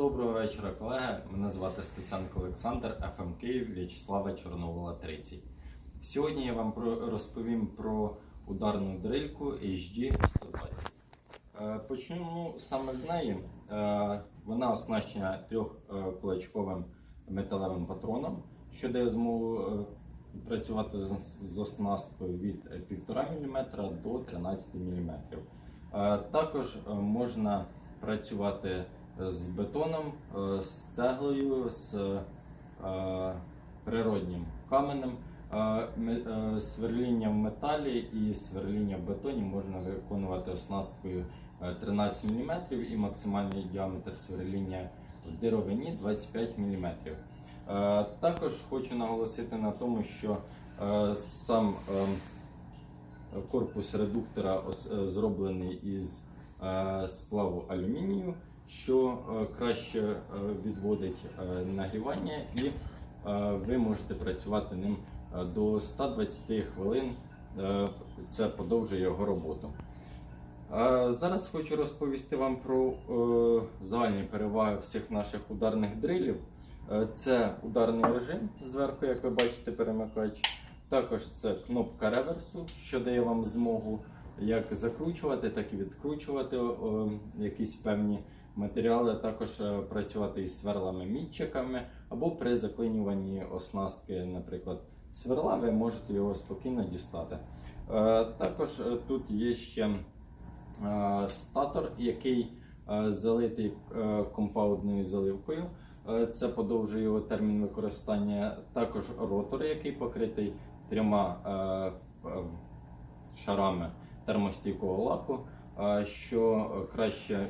Доброго вечора, колеги. Мене звати Стеценко Олександр, ФМ Київ, В'ячеслава Чорновола 30. Сьогодні я вам розповім про ударну дрильку HD 120. Е, Почну саме з неї. Е, Вона оснащена трьохкулачковим металевим патроном, що дає змогу е, працювати з- оснасткою від 1,5 мм до 13 мм. Е, Також е, можна працювати з бетоном, е, з цеглою, з е, природнім каменем. Е, Сверління в металі і сверління в бетоні можна виконувати оснасткою е, 13 мм і максимальний діаметр сверління в дировині 25 мм. Також хочу наголосити на тому, що сам корпус редуктора зроблений із сплаву алюмінію, що е, краще е, відводить е, нагрівання, і ви можете працювати ним до 120 хвилин. Це подовжує його роботу. Зараз хочу розповісти вам про загальні переваги всіх наших ударних дрилів. Це ударний режим зверху, як ви бачите, перемикач. Також це кнопка реверсу, що дає вам змогу як закручувати, так і відкручувати якісь певні матеріали. Також е, працювати із сверлами мітчиками або при заклинюванні оснастки, наприклад, сверла, ви можете його спокійно дістати. Е, Також е, тут є ще статор, який залитий компаундною заливкою. Це подовжує його термін використання. Також ротор, який покритий трьома шарами термостійкого лаку, що краще,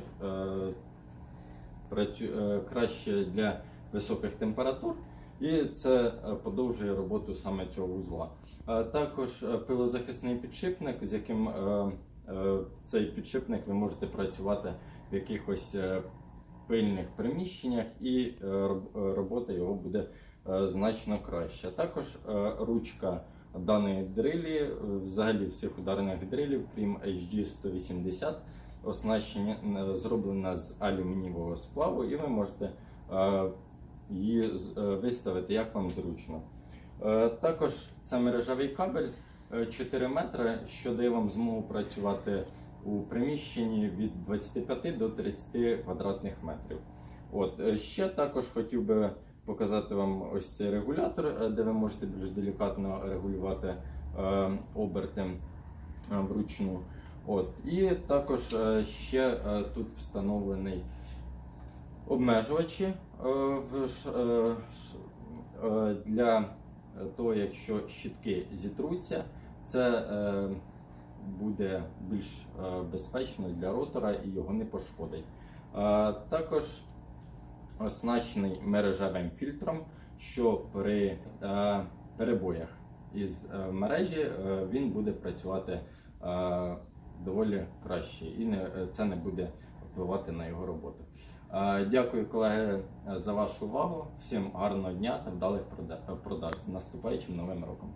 краще для високих температур. І це е, подовжує роботу саме цього вузла. Е, Також е, пилозахисний підшипник, з яким е, е, цей підшипник ви можете працювати в якихось е, пильних приміщеннях, і е, роб- е, робота його буде е, значно краща. Також е, ручка даної дрилі, е, взагалі всіх ударних дрилів, крім HD 180, оснащення е, зроблена з алюмінієвого сплаву, і ви можете е, її е, виставити як вам зручно. Також це мережевий кабель е, 4 метри, що дає вам змогу працювати у приміщенні від 25 до 30 квадратних метрів. От ще також хотів би показати вам ось цей регулятор, де ви можете більш делікатно регулювати оберти вручну. От і також е, ще е, тут встановлений обмежувачі е, для того, якщо щітки зітруться, це буде більш безпечно для ротора і його не пошкодить. Також оснащений мережевим фільтром, що при перебоях із мережі він буде працювати доволі краще і не, е, це не буде впливати на його роботу. Е, Дякую, колеги, за вашу увагу. Всім гарного дня та вдалих продаж з наступаючим новим роком.